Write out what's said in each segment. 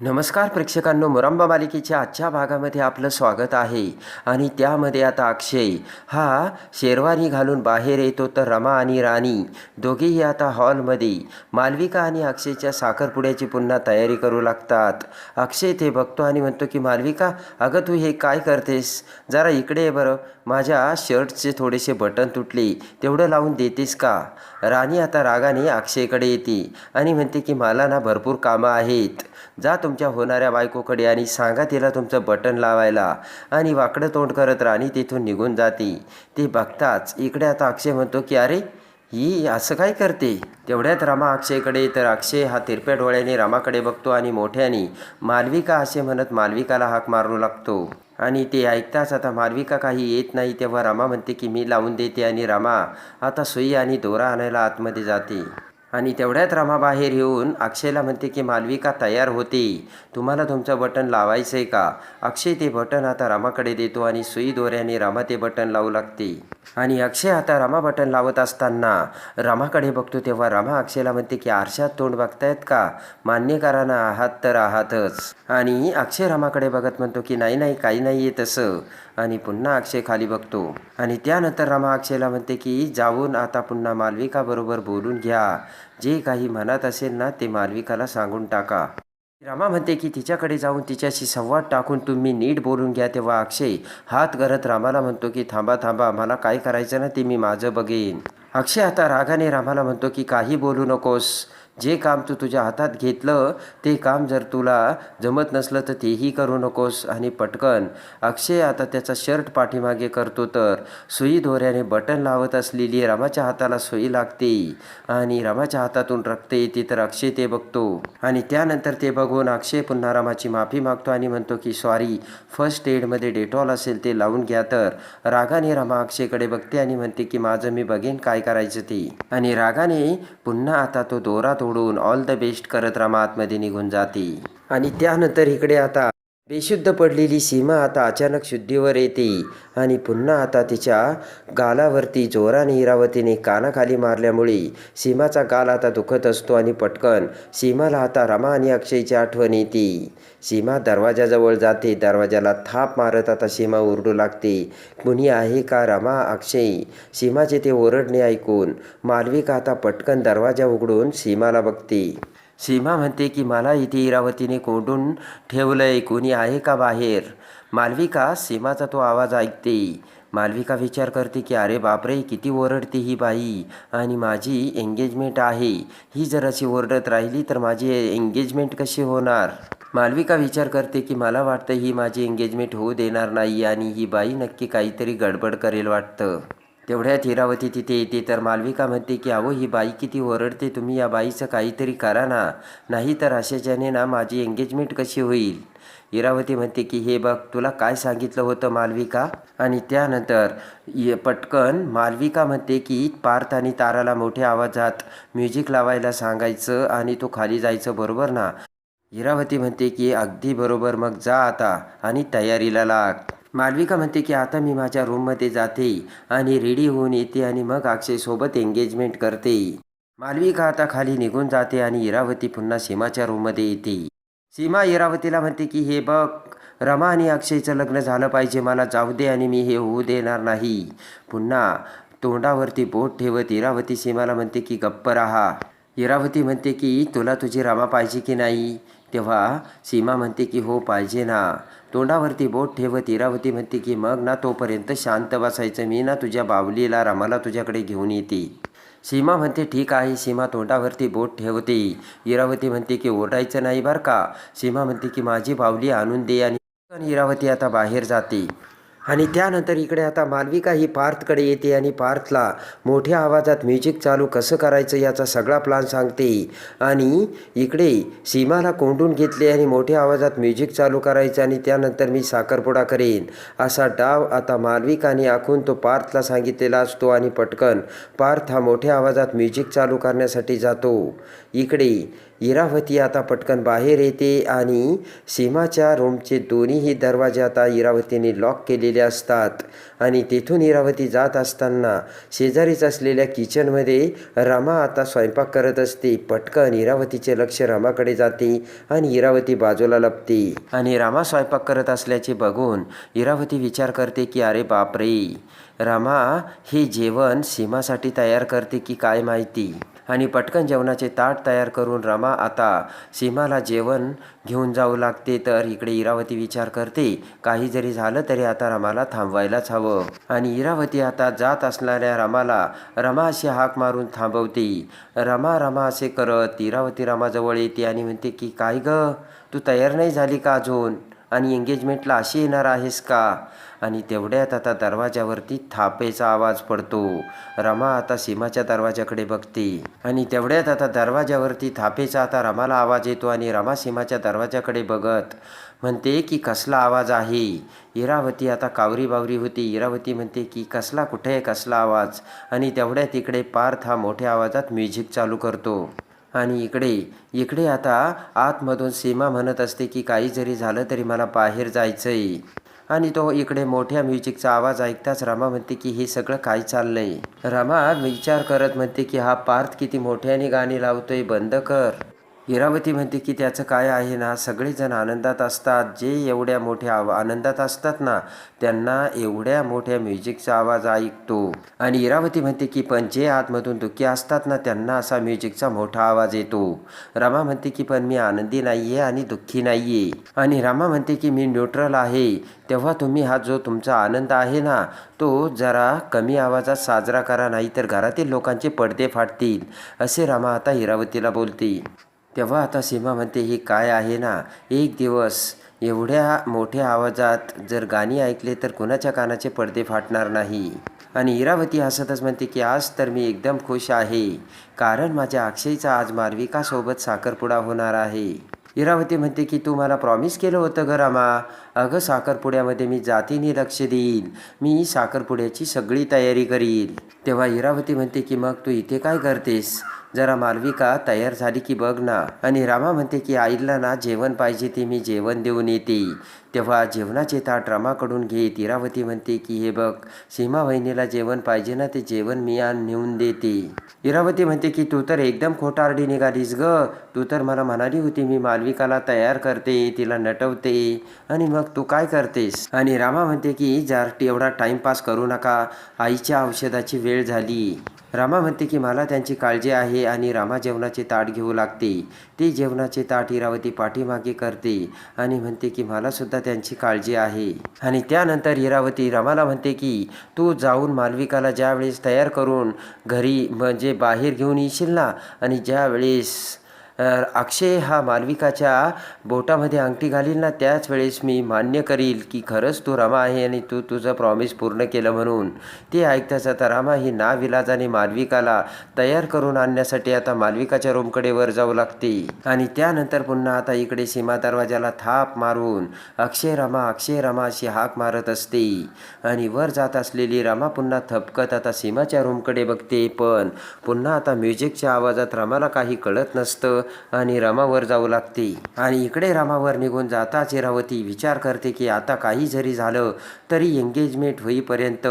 नमस्कार प्रेक्षकांनो मुरंबा मालिकेच्या आजच्या भागामध्ये आपलं स्वागत आहे. आणि त्यामध्ये आता अक्षय. हा शेरवानी घालून बाहेर येतो तर रमा आणि राणी. दोघेही आता हॉलमध्ये. मालविका आणि अक्षयच्या साखरपुड्याची पुन्हा तयारी करू लागतात. अक्षय ते बघतो आणि म्हणतो की मालविका अगं तू हे काय करतेस? जरा इकडे बरं. माझ्या शर्टचे थोडेसे बटन तुटले. तेवढं लावून देतेस का? राणी आता रागाने अक्षयकडे येते आणि म्हणते की मला ना भरपूर कामं आहेत. जात तुमच्या होणाऱ्या बायकोकडे आणि सांगा तिला तुमचं बटन लावायला. आणि वाकडं तोंड करत राणी तिथून निघून जाते. ते बघताच इकडे आता अक्षय म्हणतो की अरे ही असं काय करते? तेवढ्यात रमा अक्षयकडे तर अक्षय हा तिरप्या डोळ्याने रामाकडे बघतो आणि मोठ्याने मालविका असे म्हणत मालविकाला हाक मारू लागतो. आणि ते ऐकताच आता मालविका काही येत नाही तेव्हा रामा म्हणते की मी लावून देते. आणि रामा आता सुई आणि दोरा आणायला आतमध्ये जाते. आणि तेवढ्यात रमा बाहेर येऊन अक्षयला म्हणते की मालविका तयार होते. तुम्हाला तुमचं बटन लावायचं आहे का? अक्षय ते बटन आता रामाकडे देतो आणि सुई दोऱ्याने रामा ते बटन लावू लागते. आणि अक्षय आता रमा बटन लावत असताना रमाकडे बघतो तेव्हा रमा अक्षयला म्हणते की आरशात तोंड बघतायत का? मान्य करा ना आहात तर आहातच. आणि अक्षय रामाकडे बघत म्हणतो की नाही नाही काही नाही आहे तसं. आणि पुन्हा अक्षय खाली बघतो. आणि त्यानंतर रमा अक्षयला म्हणते की जाऊन आता पुन्हा मालविकाबरोबर बोलून घ्या. जे काही मनात असेल ना ते मालविकाला सांगून टाका. रमा म्हणते की तिच्याकडे जाऊन तिच्याशी संवाद टाकून तुम्ही नीट बोलून घ्या तेव्हा अक्षय हात करत रामाला म्हणतो की थांबा थांबा मला काय करायचं ना ते मी माझं बघेन. अक्षय आता रागाने रामाला म्हणतो की काही बोलू नकोस. जे काम तू तुझ्या हातात घेतलं ते काम जर तुला जमत नसलं तर तेही करू नकोस. आणि पटकन. अक्षय आता त्याचा शर्ट पाठीमागे करतो तर. सुई दोऱ्याने बटन लावत असलेली रामाच्या हाताला सुई लागते. आणि रामाच्या हातातून रक्त येते तर अक्षय ते बघतो. आणि त्यानंतर ते बघून अक्षय पुन्हा रामाची माफी मागतो आणि म्हणतो की सॉरी फर्स्ट एडमध्ये डेटॉल असेल ते लावून घ्या तर. रागाने रामा अक्षयकडे बघते आणि म्हणते की माझं मी बघेन काय करायचं ते. आणि रागाने पुन्हा आता तो दोरा तोडून ऑल द बेस्ट करत रामा आतमध्ये निघून जाते. आणि त्यानंतर इकडे आता बेशुद्ध पडलेली सीमा आता अचानक शुद्धीवर येते आणि पुन्हा आता तिच्या गालावरती जोराने इरावतीने कानाखाली मारल्यामुळे सीमाचा गाल आता दुखत असतो आणि पटकन सीमाला आता रमा आणि अक्षयची आठवण येते. सीमा दरवाजाजवळ जाते दरवाजाला थाप मारत आता सीमा ओरडू लागते. कुणी आहे का रमा अक्षय? सीमाचे ते ओरडणे ऐकून मालविका आता पटकन दरवाजा उघडून सीमाला बघते. सीमा म्हणते की मला इथे इरावतीने कोंडून ठेवलंय. कोणी आहे का बाहेर? मालविका सीमाचा तो आवाज ऐकते. मालविका विचार करते की अरे बापरे किती ओरडते ही बाई आणि माझी एंगेजमेंट आहे. ही जर अशी ओरडत राहिली तर माझी एंगेजमेंट कशी होणार? मालविका विचार करते की मला वाटतं ही माझी एंगेजमेंट होऊ देणार नाही आणि ही बाई नक्की काहीतरी गडबड करेल वाटतं. तेवढ्यात हिरावती तिथे येते. तर मालविका म्हणते की अहो ही बाई किती ओरडते. तुम्ही या बाईचं काहीतरी करा ना. नाही तर अशाच्याने ना माझी एंगेजमेंट कशी होईल? इरावती म्हणते की हे बघ तुला काय सांगितलं होतं मालविका? आणि त्यानंतर ये- पटकन मालविका म्हणते की पार्थ आणि ताराला मोठ्या आवाजात म्युझिक लावायला सांगायचं आणि तो खाली जायचं बरोबर ना? इरावती म्हणते की अगदी बरोबर. मग जा आता आणि तयारीला लाग. मालविका म्हणते की आता मी माझ्या रूममध्ये जाते आणि रेडी होऊन येते आणि मग अक्षयसोबत एंगेजमेंट करते. मालविका आता खाली निघून जाते आणि इरावती पुन्हा सीमाच्या रूममध्ये येते. सीमा इरावतीला म्हणते की हे बघ रमा आणि अक्षयचं लग्न झालं पाहिजे मला जाऊ दे आणि मी हे होऊ देणार नाही. पुन्हा तोंडावरती बोट ठेवत इरावती सीमाला म्हणते की गप्प राहा. इरावती म्हणते की तुला तुझी रामा पाहिजे की नाही? तेव्हा सीमा म्हणते की हो पाहिजे ना. तोंडावरती बोट ठेवत इरावती म्हणते की मग ना तोपर्यंत शांत बसायचं. मी ना तुझ्या बावलीला रामाला तुझ्याकडे घेऊन येते. सीमा म्हणते ठीक आहे. सीमा तोंडावरती बोट ठेवते. इरावती म्हणते की ओरडायचं नाही बरं का? सीमा म्हणते की माझी बावली आणून दे आणि आणि इरावती आता बाहेर जाते. आणि त्यानंतर इकडे आता मालविका ही पार्थकडे येते आणि पार्थला मोठ्या आवाजात म्युझिक चालू कसं करायचं याचा सगळा प्लान सांगते. आणि इकडे सीमाला कोंडून घेतले आणि मोठ्या आवाजात म्युझिक चालू करायचं आणि त्यानंतर मी साखरपुडा करेन असा डाव आता मालविकाने आखून तो पार्थला सांगितलेला असतो आणि पटकन पार्थ हा मोठ्या आवाजात म्युझिक चालू करण्यासाठी जातो. इकडे इरावती आता पटकन बाहेर येते आणि सीमाच्या रूमचे दोन्हीही दरवाजे आता इरावतीने लॉक केलेले असतात. आणि तेथून इरावती जात असताना शेजारीच असलेल्या किचनमध्ये रमा आता स्वयंपाक करत असते. पटकन इरावतीचे लक्ष रमाकडे जाते आणि इरावती बाजूला लपते. आणि रमा स्वयंपाक करत असल्याचे बघून इरावती विचार करते की अरे बापरे! रमा हे जेवण सीमासाठी तयार करते की काय माहिती? आणि पटकन जेवणाचे ताट तयार करून रमा आता सीमाला जेवण घेऊन जाऊ लागते. तर इकडे इरावती विचार करते. काही जरी झालं तरी आता रमाला थांबवायलाच हवं. आणि इरावती आता जात असणाऱ्या रमाला रमा अशी हाक मारून थांबवते. रमा रमा असे करत इरावती रमाजवळ येते आणि म्हणते की काय ग? तू तयार नाही झाली का अजून? आणि एंगेजमेंटला अशी येणार आहेस का? आणि तेवढ्यात आता दरवाजावरती थापेचा आवाज पडतो. रमा आता सीमाच्या दरवाजाकडे बघते. आणि तेवढ्यात आता दरवाजावरती थापेचा आता रमाला आवाज येतो आणि रमा सीमाच्या दरवाजाकडे बघत म्हणते की कसला आवाज आहे? इरावती आता कावरी बावरी होती. इरावती म्हणते की कसला कुठे आहे कसला आवाज? आणि तेवढ्या तिकडे पार्थ हा मोठ्या आवाजात म्युझिक चालू करतो. आणि इकडे इकडे आता आतमधून सीमा म्हणत असते की काही जरी झालं तरी मला बाहेर जायचंय. आणि तो इकडे मोठ्या म्युझिकचा आवाज ऐकताच रमा म्हणते की हे सगळं काय चाललंय? रमा विचार करत म्हणते की हा पार्थ किती मोठ्याने गाणी लावतोय बंद कर. इरावती म्हणते की त्याचं काय आहे ना सगळेजण आनंदात असतात. जे एवढ्या मोठ्या आवा आनंदात असतात ना त्यांना एवढ्या मोठ्या म्युझिकचा आवाज ऐकतो. आणि इरावती म्हणते की पण जे आतमधून दुःखी असतात ना त्यांना असा म्युझिकचा मोठा आवाज येतो. रमा म्हणते की पण मी आनंदी नाही आहे आणि दुःखी नाही आहे आणि रमा म्हणते की मी न्यूट्रल आहे. तेव्हा तुम्ही हा जो तुमचा आनंद आहे ना तो जरा कमी आवाजात साजरा करा नाही तर घरातील लोकांचे पडदे फाटतील. असे रमा आता इरावतीला बोलते. तेव्हा आता सीमा म्हणते ही काय आहे ना? एक दिवस एवढ्या मोठ्या आवाजात जर गाणी ऐकले तर कुणाच्या कानाचे पडदे फाटणार नाही? आणि इरावती हसतच म्हणते की आज तर मी एकदम खुश आहे. कारण माझ्या अक्षयचा आज मार्विकासोबत साखरपुडा होणार आहे. इरावती म्हणते की तू मला प्रॉमिस केलं होतं ग रामा. अगं साखरपुड्यामध्ये मी जातीने लक्ष देईन. मी साखरपुड्याची सगळी तयारी करीन. तेव्हा इरावती म्हणते की मग तू इथे काय करतेस? जरा मालविका तयार झाली की बघ ना. आणि रामा म्हणते की आईला ना जेवण पाहिजे ते मी जेवण देऊन येते. तेव्हा जेवणाचे ताट रामाकडून घे इरावती म्हणते की हे बघ सीमा वहिनीला जेवण पाहिजे ना ते जेवण मी आण नेऊन देते. इरावती म्हणते की तू तर एकदम खोटारडी निघालीस ग. तू तर मला म्हणाली होती मी मालविकाला तयार करते तिला नटवते. आणि मग तू काय करतेस? आणि रामा म्हणते की जर एवढा टाइमपास करू नका. आईच्या औषधाची वेळ झाली. रामा म्हणते की मला त्यांची काळजी आहे आणि रामा जेवणाचे ताट घेऊ लागते. ती जेवणाचे ताट इरावती पाठीमागे करते आणि म्हणते की मला सुद्धा त्यांची काळजी आहे. आणि त्यानंतर इरावती रामाला म्हणते की तू जाऊन मालविकाला ज्यावेळेस तयार करून घरी म्हणजे बाहेर घेऊन येशील ना आणि ज्यावेळेस अक्षय हा मालविकाच्या बोटामध्ये अंगठी घालील ना त्याच वेळेस मी मान्य करील की खरंच तू रमा आहे आणि तू तुझं प्रॉमिस पूर्ण केलं म्हणून. ते ऐकताच आता रामा ही नाविलाजाने मालविकाला तयार करून आणण्यासाठी आता मालविकाच्या रूमकडे वर जाऊ लागते. आणि त्यानंतर पुन्हा आता इकडे सीमा दरवाजाला थाप मारून अक्षय रमा अक्षय रमा अशी हाक मारत असते. आणि वर जात असलेली रमा पुन्हा थपकत आता सीमाच्या रूमकडे बघते पण पुन्हा आता म्युझिकच्या आवाजात रमाला काही कळत नसतं. आणि रमावर जाऊ लागते. आणि इकडे रमावर निघून जाताच इरावती विचार करते की आता काही जरी झालं तरी एंगेजमेंट होईपर्यंत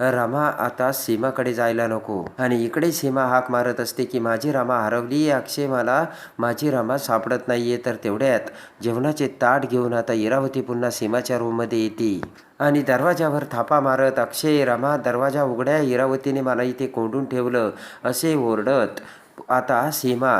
रमा आता सीमाकडे जायला नको. आणि इकडे सीमा हाक मारत असते की माझी रमा हरवली अक्षय मला माझी रमा सापडत नाहीये तर तेवढ्यात जेवणाचे ताट घेऊन आता इरावती पुन्हा सीमाच्या रूममध्ये येते. आणि दरवाजावर थापा मारत अक्षय रमा दरवाजा उघड्या इरावतीने मला इथे कोंडून ठेवलं असे ओरडत आता सीमा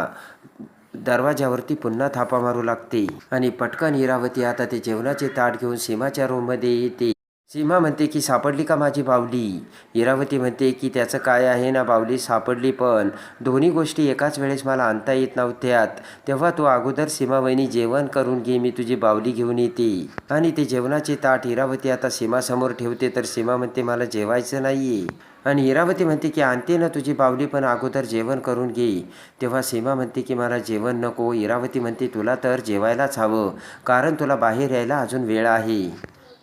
दरवाजावरती पुन्हा थापा मारू लागते आणि पटकन इरावती आता ते जेवणाचे ताट घेऊन सीमाच्या रूममध्ये येते. सीमा म्हणते की सापडली का माझी बावली? इरावती म्हणते की त्याचं काय आहे ना बावली सापडली पण. दोन्ही गोष्टी एकाच वेळेस मला आणता येत नव्हत्यात. तेव्हा तू अगोदर सीमावहिनी जेवण करून घे मी तुझी बावली घेऊन येते. आणि ते जेवणाचे ताट इरावती आता सीमासमोर ठेवते तर सीमा म्हणते मला जेवायचं नाही आणि इरावती म्हणते की आणते ना तुझी बावली पण अगोदर जेवण करून घे. तेव्हा सीमा म्हणते की मला जेवण नको. इरावती म्हणते तुला तर जेवायलाच हवं कारण तुला बाहेर यायला अजून वेळ आहे.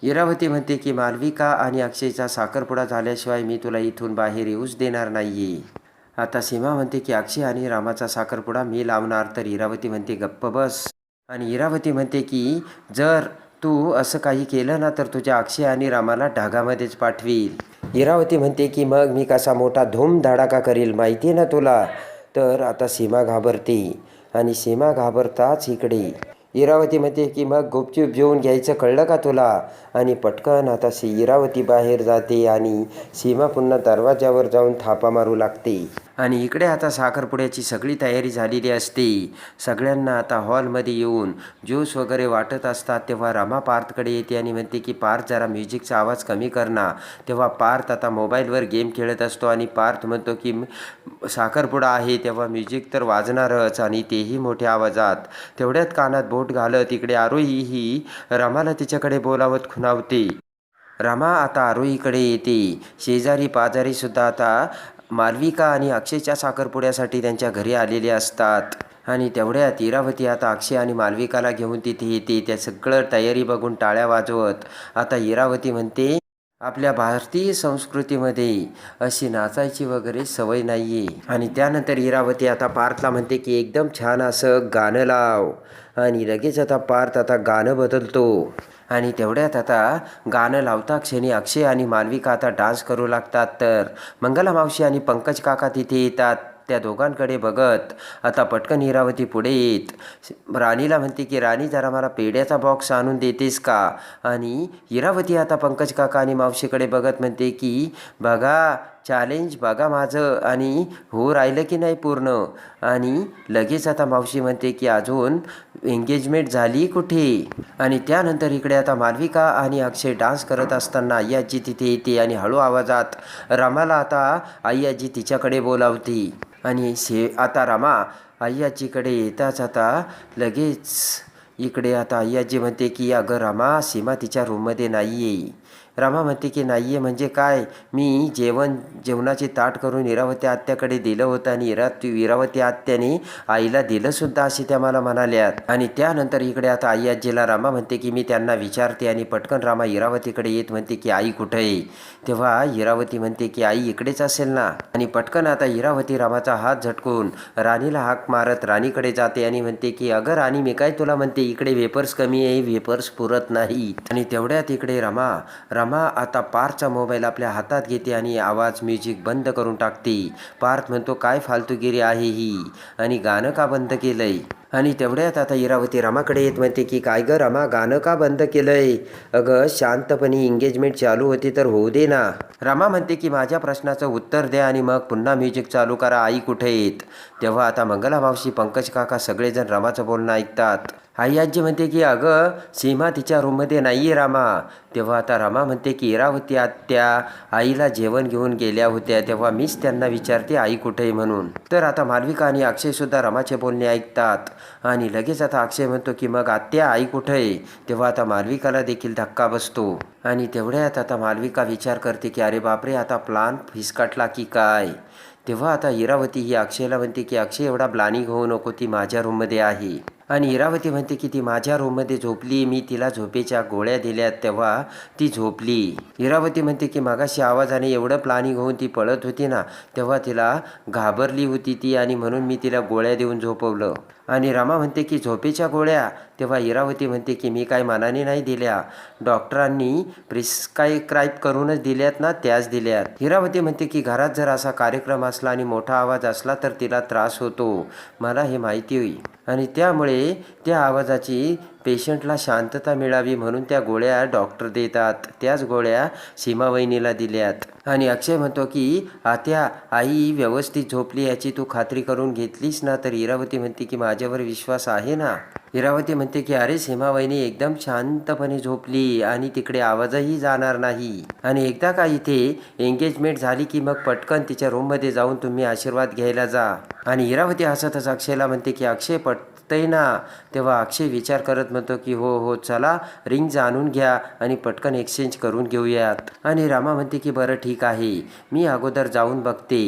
इरावती म्हणते की मालविका आणि अक्षयचा साखरपुडा झाल्याशिवाय मी तुला इथून बाहेर येऊच देणार नाही आता सीमा म्हणते की अक्षय आणि रामाचा साखरपुडा मी लावणार. तर इरावती म्हणते गप्प बस. आणि इरावती म्हणते की जर तू असं काही केलं ना तर तुझ्या अक्षय आणि रामाला ढागामध्येच पाठवील. इरावती म्हणते की मग मी कसा मोठा धूमधडाका करील माहिती आहे ना तुला? तर आता सीमा घाबरते आणि सीमा घाबरताच इकडे. इरावती म्हणते की मग गुपचूप जेवून घ्यायचं कळलं का तुला? आणि पटकन आता सी इरावती बाहेर जाते आणि सीमा पुन्हा दरवाज्यावर जाऊन थापा मारू लागते. आणि इकडे आता साखरपुड्याची सगळी तयारी झालेली असते. सगळ्यांना आता हॉलमध्ये येऊन ज्यूस वगैरे वाटत असतात तेव्हा रमा पार्थकडे येते आणि म्हणते की पार्थ जरा म्युझिकचा आवाज कमी करणार तेव्हा पार्थ आता मोबाईलवर गेम खेळत असतो आणि पार्थ म्हणतो की साखरपुडा आहे तेव्हा म्युझिक तर वाजणारच आणि तेही मोठ्या आवाजात. तेवढ्यात कानात बोट घालत इकडे आरोही ही रमाला तिच्याकडे बोलावत खुणावते. रमा आता आरोहीकडे येते. शेजारी पाजारीसुद्धा आता मालविका आणि अक्षयच्या साखरपुड्यासाठी त्यांच्या घरी आलेले असतात. आणि तेवढ्यात इरावती आता अक्षय आणि मालविकाला घेऊन तिथे येते. त्या सगळं तयारी बघून टाळ्या वाजवत आता इरावती म्हणते आपल्या भारतीय संस्कृतीमध्ये अशी नाचायची वगैरे सवय नाही आहे आणि त्यानंतर इरावती आता पार्थला म्हणते की एकदम छान असं गाणं लाव. आणि लगेच आता पार्थ आता गाणं बदलतो. आणि तेवढ्यात आता गाणं लावता क्षणी अक्षय आणि मालविका आता डान्स करू लागतात तर मंगला मावशी आणि पंकज काका तिथे येतात त्या दोघांकडे बघत. आता पटकन इरावती पुढे येत. राणीला म्हणते की राणी जरा मला पेढ्याचा बॉक्स आणून देतेस का? आणि इरावती आता पंकज काका आणि मावशीकडे बघत म्हणते की बघा चॅलेंज बघा माझं. आणि हो राहिलं की नाही पूर्ण? आणि लगेच आता मावशी म्हणते की अजून एंगेजमेंट झाली कुठे? आणि त्यानंतर इकडे आता मालविका आणि अक्षय डान्स करत असताना आई आजी तिथे येते आणि हळू आवाजात रमाला आता आई आजी तिच्याकडे बोलावते. आणि से आता रमा आई आजीकडे येताच आता लगेच इकडे आता आई आजी म्हणते की अगं रमा सीमा तिच्या रूममध्ये नाही आहे रामा म्हणते की नाही आहे म्हणजे काय? मी जेवण जेवणाचे ताट करून इरावती आत्याकडे दिलं होतं आणि इरा इरावती आत्याने आईला दिलंसुद्धा असे त्या मला म्हणाल्यात. आणि त्यानंतर इकडे आता आई आजीला रामा म्हणते की मी त्यांना विचारते आणि पटकन रामा इरावतीकडे येत म्हणते की आई कुठं आहे? तेव्हा इरावती म्हणते की आई इकडेच असेल ना. आणि पटकन आता इरावती रामाचा हात झटकून राणीला हाक मारत राणीकडे जाते आणि म्हणते की अगं राणी मी काय तुला म्हणते? इकडे वेपर्स कमी आहे वेपर्स पुरत नाही. आणि तेवढ्यात इकडे रामा रमा आता पार्थचा मोबाईल आपल्या हातात घेते आणि आवाज म्युझिक बंद करून टाकते. पार्थ म्हणतो काय फालतूगिरी आहे ही? आणि गाणं का बंद केलंय? आणि तेवढ्यात आता इरावती रमाकडे येत म्हणते की काय गं रमा गाणं का बंद केलंय? अगं शांतपणे एंगेजमेंट चालू होती तर होऊ दे ना. रमा म्हणते की माझ्या प्रश्नाचं उत्तर द्या आणि मग पुन्हा म्युझिक चालू करा आई कुठे येत? तेव्हा आता मंगला मावशी पंकज काका सगळेजण रमाचं बोलणं ऐकतात. आई आजी म्हणते की अगं सीमा तिच्या रूममध्ये नाही आहे रामा. तेव्हा आता रमा म्हणते की इरावती आत्या. आईला जेवण घेऊन गेल्या होत्या. तेव्हा मीच त्यांना विचारते आई कुठे आहे म्हणून? तर आता मालविका आणि अक्षयसुद्धा रमाचे बोलणे ऐकतात. आणि लगेच आता अक्षय म्हणतो की मग आत्या आई कुठे आहे? तेव्हा आता मालविकाला देखील धक्का बसतो. आणि तेवढ्यात आता मालविका विचार करते की अरे बापरे आता प्लान फिसकटला की काय? तेव्हा आता इरावती ही अक्षयला म्हणते की अक्षय एवढा ब्लानिंग होऊ नको. ती माझ्या रूममध्ये आहे. आणि इरावती म्हणते की ती माझ्या रूममध्ये झोपली. मी तिला झोपेच्या गोळ्या दिल्या तेव्हा ती झोपली. इरावती म्हणते की मागाशी आवाजाने एवढं प्लानिंग होऊन ती पळत होती ना तेव्हा तिला घाबरली होती ती आणि म्हणून मी तिला गोळ्या देऊन झोपवलं. आणि रमा म्हणते की झोपेच्या गोळ्या. तेव्हा इरावती म्हणते की मी काय मनाने नाही दिल्या. डॉक्टरांनी प्रिस्क्राईब करूनच दिल्यात ना त्याच दिल्यात. इरावती म्हणते की घरात जर असा कार्यक्रम असला आणि मोठा आवाज असला तर तिला त्रास होतो. मला हे माहिती होई. आणि त्यामुळे त्या आवाजाची पेशंटला शांतता मिळावी म्हणून त्या गोळ्या डॉक्टर देतात. त्याच गोळ्या सीमावहिनीला दिल्यात. आणि अक्षय म्हणतो की आत्या आई व्यवस्थित झोपली याची तू खात्री करून घेतलीस ना? तर इरावती म्हणते की माझ्यावर विश्वास आहे ना? इरावती म्हणते की अरे सीमावहिनी एकदम शांतपणे झोपली आणि तिकडे आवाजही जाणार नाही. आणि एकदा का इथे एंगेजमेंट झाली की मग पटकन तिच्या रूममध्ये जाऊन तुम्ही आशीर्वाद घ्यायला जा. आणि इरावती हसतच अक्षयला म्हणते की अक्षय पट पटतंय ना? तेव्हा अक्षय विचार करत म्हणतो की हो हो चला रिंग जाणून घ्या आणि पटकन एक्सचेंज करून घेऊयात. आणि रामा म्हणते की बरं ठीक आहे. मी अगोदर जाऊन बघते.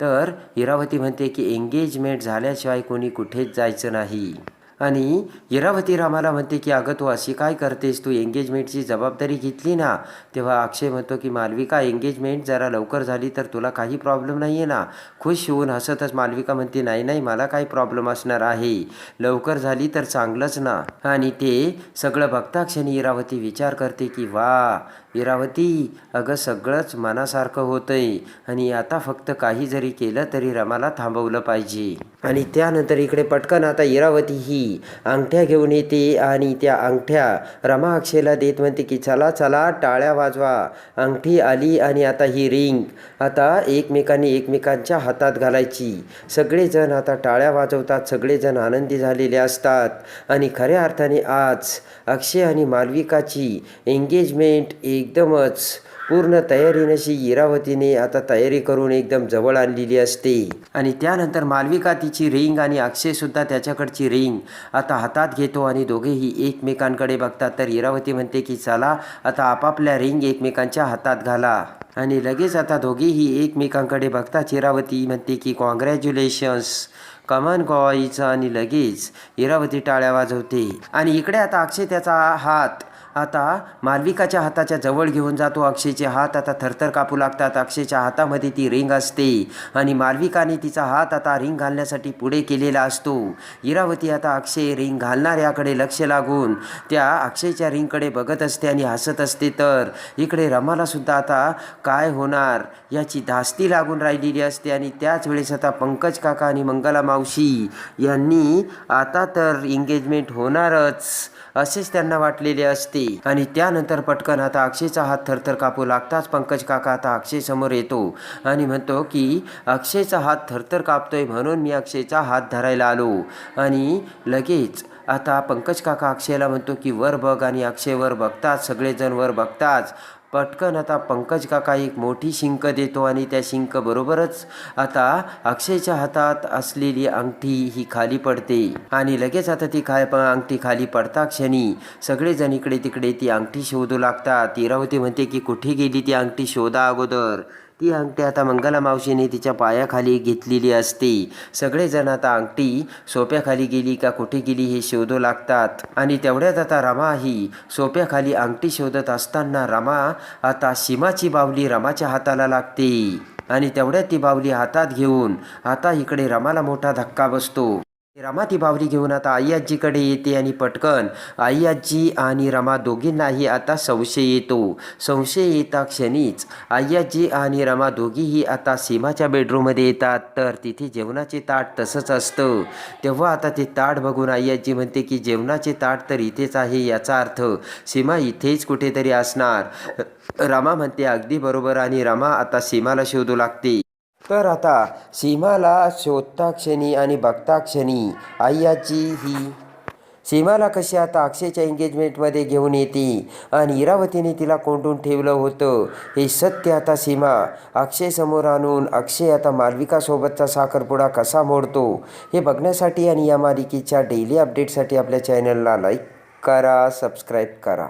तर इरावती म्हणते की एंगेजमेंट झाल्याशिवाय कोणी कुठेच जायचं नाही. आणि इरावती रामाला म्हणते की अगं तू अशी काय करतेस? तू एंगेजमेंटची जबाबदारी घेतली ना. तेव्हा अक्षय म्हणतो की मालविका एंगेजमेंट जरा लवकर झाली तर तुला काही प्रॉब्लेम नाही आहे ना. खुश होऊन हसतच मालविका म्हणते नाही नाही मला काही प्रॉब्लेम असणार आहे. लवकर झाली तर चांगलंच ना. आणि ते सगळं बघता क्षणी इरावती विचार करते की वा इरावती अगं सगळंच मनासारखं होतंय. आणि आता फक्त काही जरी केलं तरी रमाला थांबवलं पाहिजे. आणि त्यानंतर इकडे पटकन आता इरावती ही अंगठ्या घेऊन येते आणि त्या अंगठ्या रमा अक्षयला देत म्हणते की चला चला टाळ्या वाजवा. अंगठी आली आणि आता ही रिंग. आता एकमेकांनी एकमेकांच्या हातात घालायची. सगळेजण आता टाळ्या वाजवतात. सगळेजण आनंदी झालेले असतात. आणि खऱ्या अर्थाने आज अक्षय आणि मालविकाची एंगेजमेंट एक एकदमच पूर्ण तयारीनशी इरावतीने आता तयारी करून एकदम जवळ आणलेली असते. आणि त्यानंतर मालविका तिची रिंग आणि अक्षयसुद्धा त्याच्याकडची रिंग आता हातात घेतो आणि दोघेही एकमेकांकडे बघतात. तर इरावती म्हणते की चला आता आपापल्या रिंग एकमेकांच्या हातात घाला. आणि लगेच आता दोघेही एकमेकांकडे बघतात. चिरावती म्हणते की कॉंग्रॅच्युलेशन्स कमन गॉईचं आणि लगेच इरावती टाळ्या वाजवते. आणि इकडे आता अक्षय त्याचा हात आता मालविकाच्या हाताच्या जवळ घेऊन जातो अक्षयचे हात. आता थरथर कापू लागतात. अक्षयच्या हातामध्ये ती रिंग असते. आणि मालविकाने तिचा हात आता रिंग घालण्यासाठी पुढे केलेला असतो. इरावती आता अक्षय रिंग घालणाऱ्याकडे लक्ष लागून त्या अक्षयच्या रिंगकडे बघत असते आणि हसत असते. तर इकडे रमालासुद्धा आता काय होणार याची धास्ती लागून राहिलेली असते. आणि त्याच वेळेस आता पंकज काका आणि मंगला मावशी यांनी आता तर एंगेजमेंट होणारच. असेच त्यांना वाटलेले असते. आणि त्यानंतर पटकन आता अक्षयचा हात थरथर कापू लागताच पंकज काका आता अक्षय समोर येतो. आणि म्हणतो की अक्षयचा हात थरथर कापतोय म्हणून मी अक्षयचा हात धरायला आलो. आणि लगेच आता पंकज काका अक्षयला म्हणतो की वर बघ आणि अक्षय वर बघताच सगळेजण वर बघताच. पटकन आता पंकज काका एक मोठी शिंक देतो आणि त्या शिंकबरोबरच आता अक्षयच्या हातात असलेली अंगठी ही खाली पडते. आणि लगेच आता ती काय अंगठी खाली पडता क्षणी सगळेजण इकडे तिकडे ती अंगठी शोधू लागतात. इरावती म्हणते की कुठे गेली ती अंगठी शोधा अगोदर? ती अंगठी आता मंगला मावशीने तिच्या पायाखाली घेतलेली असते. सगळेजण आता अंगठी सोप्याखाली गेली का कुठे गेली हे शोधू लागतात. आणि तेवढ्यात आता रमा ही सोप्याखाली अंगठी शोधत असताना रमा आता सीमाची बावली रमाच्या हाताला लागते. आणि तेवढ्यात ती बावली हातात घेऊन आता इकडे रमाला मोठा धक्का बसतो. रमा ती बावली घेऊन आता आई आजीकडे येते आणि पटकन आई आजी आणि रमा दोघींनाही आता संशय येतो. संशय येता क्षणीच आई आजी आणि रमा दोघीही आता सीमाच्या बेडरूममध्ये येतात. तर तिथे जेवणाचे ताट तसंच असतं. तेव्हा आता ते ताट बघून आई आजी म्हणते की जेवणाचे ताट तर इथेच आहे याचा अर्थ सीमा इथेच कुठेतरी असणार. रमा म्हणते अगदी बरोबर. आणि रमा आता सीमाला शोधू लागते. तर आता सीमाला शोधता क्षणी आणि बघता क्षणी आई ही सीमाला कशी आता अक्षयच्या एंगेजमेंटमध्ये घेऊन येते आणि इरावतीने तिला कोंडून ठेवलं होतं हे सत्य आता सीमा. अक्षय समोर आणून अक्षय आता मालविकासोबतचा साखरपुडा कसा मोडतो हे बघण्यासाठी आणि या मालिकेच्या डेली अपडेटसाठी आपल्या चॅनलला लाईक करा सबस्क्राईब करा.